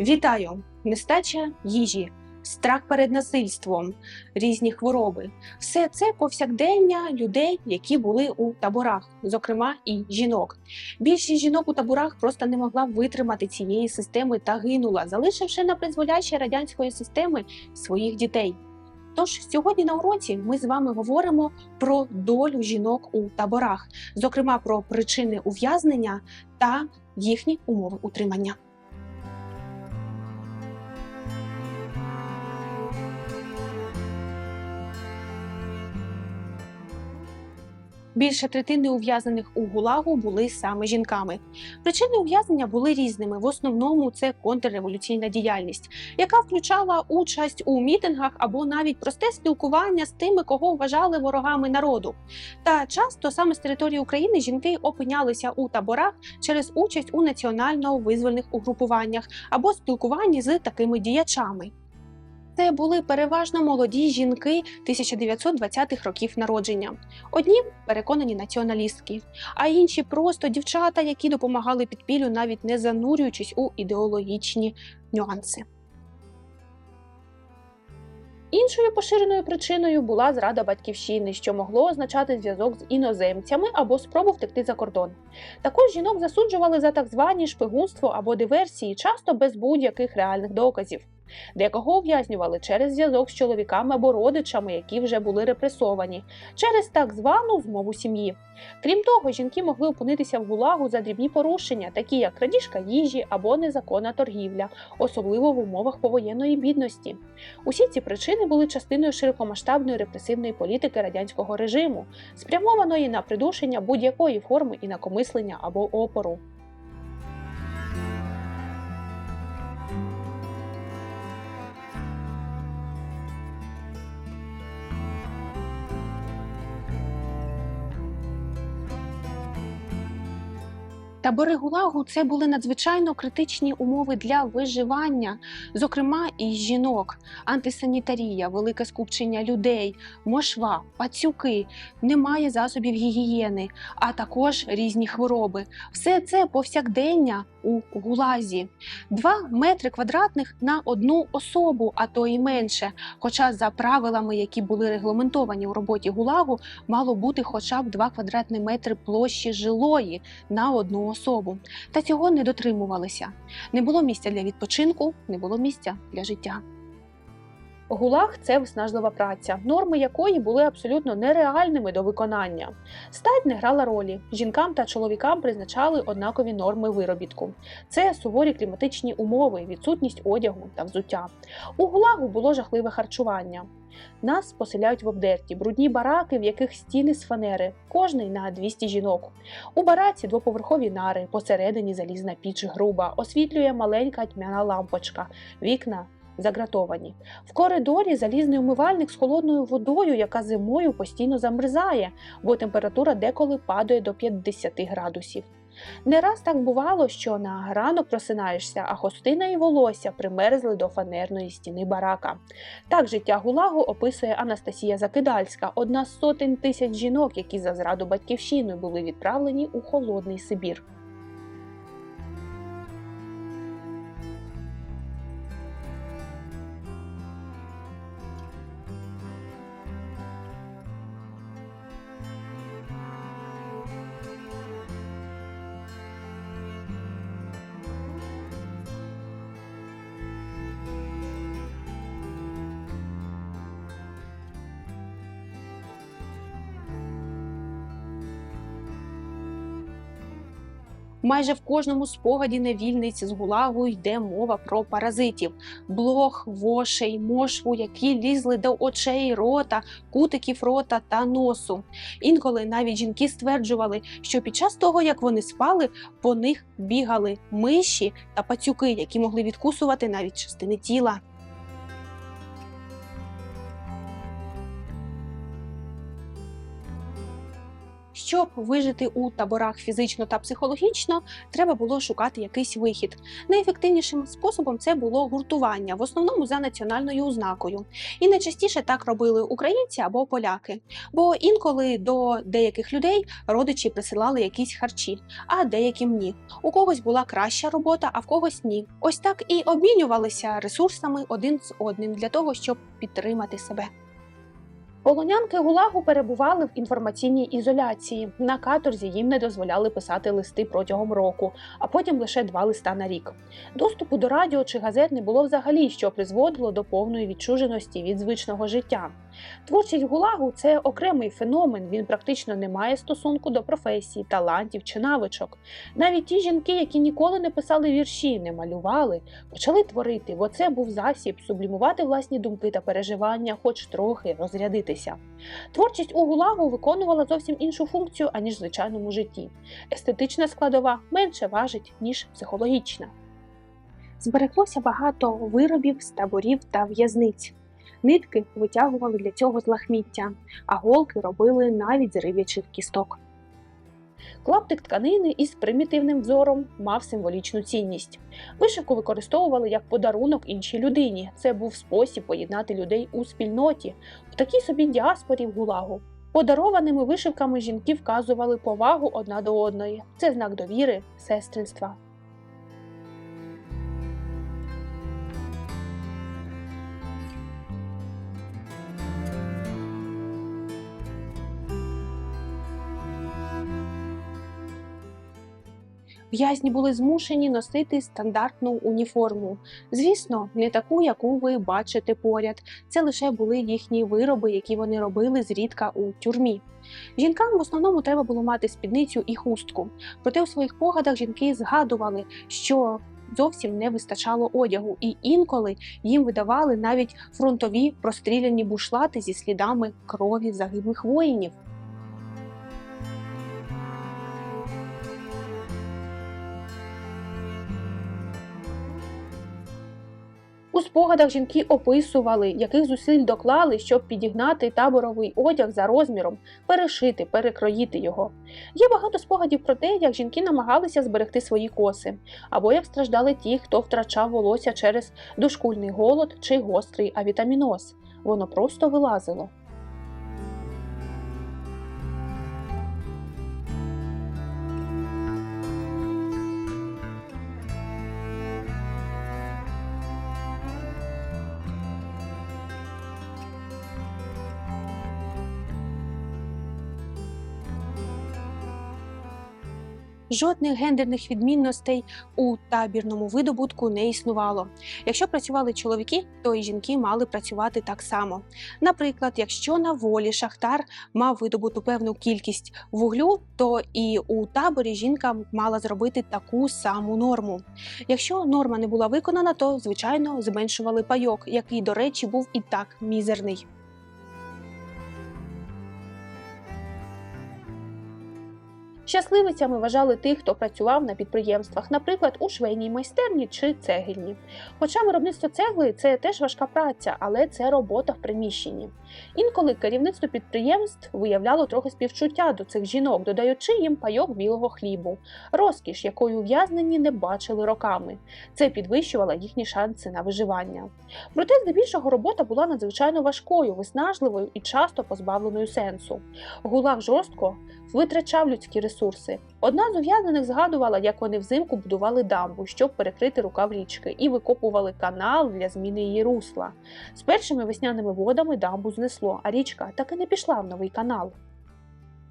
Вітаю! Нестача їжі, страх перед насильством, різні хвороби. Все це повсякдення людей, які були у таборах, зокрема і жінок. Більшість жінок у таборах просто не могла витримати цієї системи та гинула, залишивши на призволяще радянської системи своїх дітей. Тож сьогодні на уроці ми з вами говоримо про долю жінок у таборах, зокрема про причини ув'язнення та їхні умови утримання. Більше третини ув'язнених у ГУЛАГу були саме жінками. Причини ув'язнення були різними. В основному це контрреволюційна діяльність, яка включала участь у мітингах або навіть просте спілкування з тими, кого вважали ворогами народу. Та часто саме з території України жінки опинялися у таборах через участь у національно-визвольних угрупуваннях або спілкуванні з такими діячами. Це були переважно молоді жінки 1920-х років народження. Одні переконані націоналістки, а інші просто дівчата, які допомагали підпіллю, навіть не занурюючись у ідеологічні нюанси. Іншою поширеною причиною була зрада батьківщини, що могло означати зв'язок з іноземцями або спробу втекти за кордон. Також жінок засуджували за так звані шпигунство або диверсії, часто без будь-яких реальних доказів. Декого ув'язнювали через зв'язок з чоловіками або родичами, які вже були репресовані, через так звану змову сім'ї. Крім того, жінки могли опинитися в гулагу за дрібні порушення, такі як крадіжка їжі або незаконна торгівля, особливо в умовах повоєнної бідності. Усі ці причини були частиною широкомасштабної репресивної політики радянського режиму, спрямованої на придушення будь-якої форми інакомислення або опору. Табори ГУЛАГу це були надзвичайно критичні умови для виживання, зокрема і жінок, антисанітарія, велике скупчення людей, мошва, пацюки, немає засобів гігієни, а також різні хвороби. Все це повсякдення у гулазі. Два метри квадратних на одну особу, а то і менше. Хоча за правилами, які були регламентовані у роботі гулагу, мало бути хоча б 2 квадратні метри площі жилої на одну особу. Та цього не дотримувалися. Не було місця для відпочинку, не було місця для життя. Гулаг це виснажлива праця, норми якої були абсолютно нереальними до виконання. Стать не грала ролі. Жінкам та чоловікам призначали однакові норми виробітку. Це суворі кліматичні умови, відсутність одягу та взуття. У гулагу було жахливе харчування. Нас поселяють в обдерті, брудні бараки, в яких стіни з фанери, кожний на 200 жінок. У бараці двоповерхові нари, посередині залізна піч груба, освітлює маленька тьмяна лампочка, вікна загратовані. В коридорі залізний умивальник з холодною водою, яка зимою постійно замерзає, бо температура деколи падає до 50 градусів. Не раз так бувало, що на ранок просинаєшся, а хостина і волосся примерзли до фанерної стіни барака. Так життя Гулагу описує Анастасія Закидальська, одна з сотень тисяч жінок, які за зраду батьківщини були відправлені у холодний Сибір. Майже в кожному спогаді невільниці з гулагу йде мова про паразитів: блох, вошей, мошву, які лізли до очей, рота, кутиків рота та носу. Інколи навіть жінки стверджували, що під час того, як вони спали, по них бігали миші та пацюки, які могли відкусувати навіть частини тіла. Щоб вижити у таборах фізично та психологічно, треба було шукати якийсь вихід. Найефективнішим способом це було гуртування, в основному за національною ознакою. І найчастіше так робили українці або поляки. Бо інколи до деяких людей родичі присилали якісь харчі, а деяким ні. У когось була краща робота, а в когось ні. Ось так і обмінювалися ресурсами один з одним для того, щоб підтримати себе. Полонянки Гулагу перебували в інформаційній ізоляції. На каторзі їм не дозволяли писати листи протягом року, а потім лише два листа на рік. Доступу до радіо чи газет не було взагалі, що призводило до повної відчуженості від звичного життя. Творчість Гулагу це окремий феномен. Він практично не має стосунку до професії, талантів чи навичок. Навіть ті жінки, які ніколи не писали вірші, не малювали, почали творити, бо це був засіб сублімувати власні думки та переживання, хоч трохи розрядитися. Творчість у Гулагу виконувала зовсім іншу функцію, аніж в звичайному житті. Естетична складова менше важить, ніж психологічна. Збереглося багато виробів з таборів та в'язниць. Нитки витягували для цього з лахміття, а голки робили навіть з риб'ячих кісток. Клаптик тканини із примітивним взором мав символічну цінність. Вишивку використовували як подарунок іншій людині. Це був спосіб поєднати людей у спільноті, в такій собі діаспорі в гулагу. Подарованими вишивками жінки вказували повагу одна до одної. Це знак довіри, сестринства. В'язні були змушені носити стандартну уніформу. Звісно, не таку, яку ви бачите поряд. Це лише були їхні вироби, які вони робили зрідка у тюрмі. Жінкам в основному треба було мати спідницю і хустку. Проте у своїх погадах жінки згадували, що зовсім не вистачало одягу, і інколи їм видавали навіть фронтові простріляні бушлати зі слідами крові загиблих воїнів. У спогадах жінки описували, яких зусиль доклали, щоб підігнати таборовий одяг за розміром, перешити, перекроїти його. Є багато спогадів про те, як жінки намагалися зберегти свої коси, або як страждали ті, хто втрачав волосся через дошкульний голод чи гострий авітаміноз. Воно просто вилазило. Жодних гендерних відмінностей у табірному видобутку не існувало. Якщо працювали чоловіки, то і жінки мали працювати так само. Наприклад, якщо на волі шахтар мав видобуту певну кількість вуглю, то і у таборі жінка мала зробити таку саму норму. Якщо норма не була виконана, то звичайно зменшували пайок, який, до речі, був і так мізерний. Щасливицями вважали тих, хто працював на підприємствах, наприклад, у швейній майстерні чи цегельні. Хоча виробництво цегли це теж важка праця, але це робота в приміщенні. Інколи керівництво підприємств виявляло трохи співчуття до цих жінок, додаючи їм пайок білого хлібу, розкіш, якої ув'язнені не бачили роками. Це підвищувало їхні шанси на виживання. Проте, здебільшого, робота була надзвичайно важкою, виснажливою і часто позбавленою сенсу. Гулаг жорстко витрачав людські ресурси. Одна з ув'язнених згадувала, як вони взимку будували дамбу, щоб перекрити рукав річки, і викопували канал для зміни її русла. З першими весняними водами дамбу знесло, а річка так і не пішла в новий канал.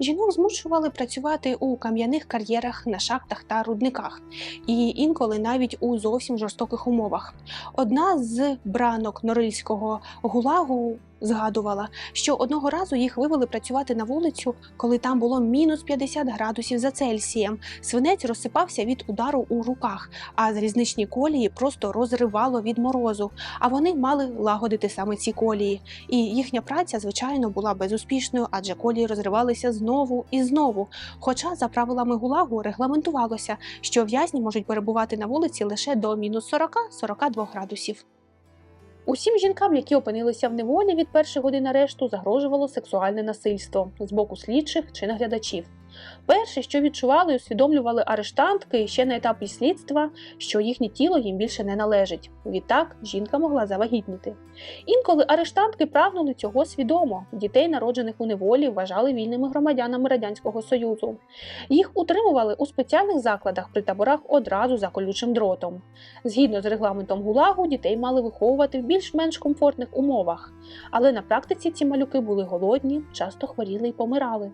Жінок змушували працювати у кам'яних кар'єрах на шахтах та рудниках, і інколи навіть у зовсім жорстоких умовах. Одна з бранок норильського гулагу згадувала, що одного разу їх вивели працювати на вулицю, коли там було мінус 50 градусів за Цельсієм. Свинець розсипався від удару у руках, а залізничні колії просто розривало від морозу. А вони мали лагодити саме ці колії. І їхня праця, звичайно, була безуспішною, адже колії розривалися знову і знову. Хоча за правилами гулагу регламентувалося, що в'язні можуть перебувати на вулиці лише до мінус 40-42 градусів. Усім жінкам, які опинилися в неволі від перших годин арешту, загрожувало сексуальне насильство з боку слідчих чи наглядачів. Перше, що відчували і усвідомлювали арештантки ще на етапі слідства, що їхнє тіло їм більше не належить. Відтак жінка могла завагітніти. Інколи арештантки прагнули цього свідомо. Дітей, народжених у неволі, вважали вільними громадянами Радянського Союзу. Їх утримували у спеціальних закладах при таборах одразу за колючим дротом. Згідно з регламентом ГУЛАГу, дітей мали виховувати в більш-менш комфортних умовах, але на практиці ці малюки були голодні, часто хворіли і помирали.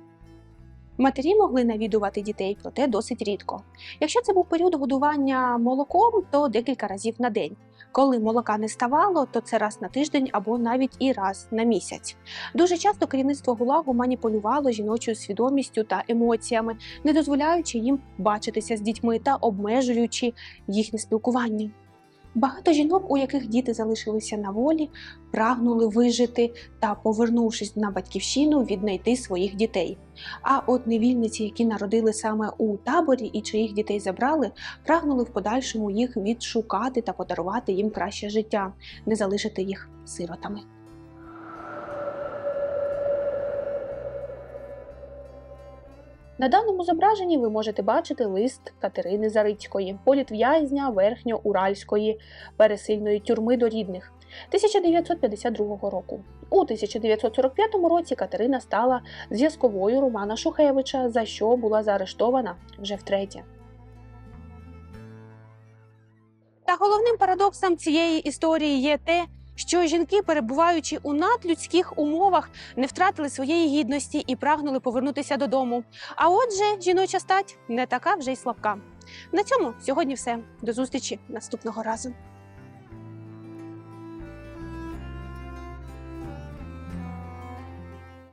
Матері могли навідувати дітей, проте досить рідко. Якщо це був період годування молоком, то декілька разів на день. Коли молока не ставало, то це раз на тиждень або навіть і раз на місяць. Дуже часто керівництво ГУЛАГу маніпулювало жіночою свідомістю та емоціями, не дозволяючи їм бачитися з дітьми та обмежуючи їхнє спілкування. Багато жінок, у яких діти залишилися на волі, прагнули вижити та, повернувшись на батьківщину, віднайти своїх дітей. А от невільниці, які народили саме у таборі і чиїх дітей забрали, прагнули в подальшому їх відшукати та подарувати їм краще життя, не залишити їх сиротами. На даному зображенні ви можете бачити лист Катерини Зарицької, політв'язня верхньоуральської пересильної тюрми до рідних 1952 року. У 1945 році Катерина стала зв'язковою Романа Шухевича, за що була заарештована вже втретє. Та головним парадоксом цієї історії є те, що жінки, перебуваючи у надлюдських умовах, не втратили своєї гідності і прагнули повернутися додому. А отже, жіноча стать не така вже й слабка. На цьому сьогодні все. До зустрічі наступного разу.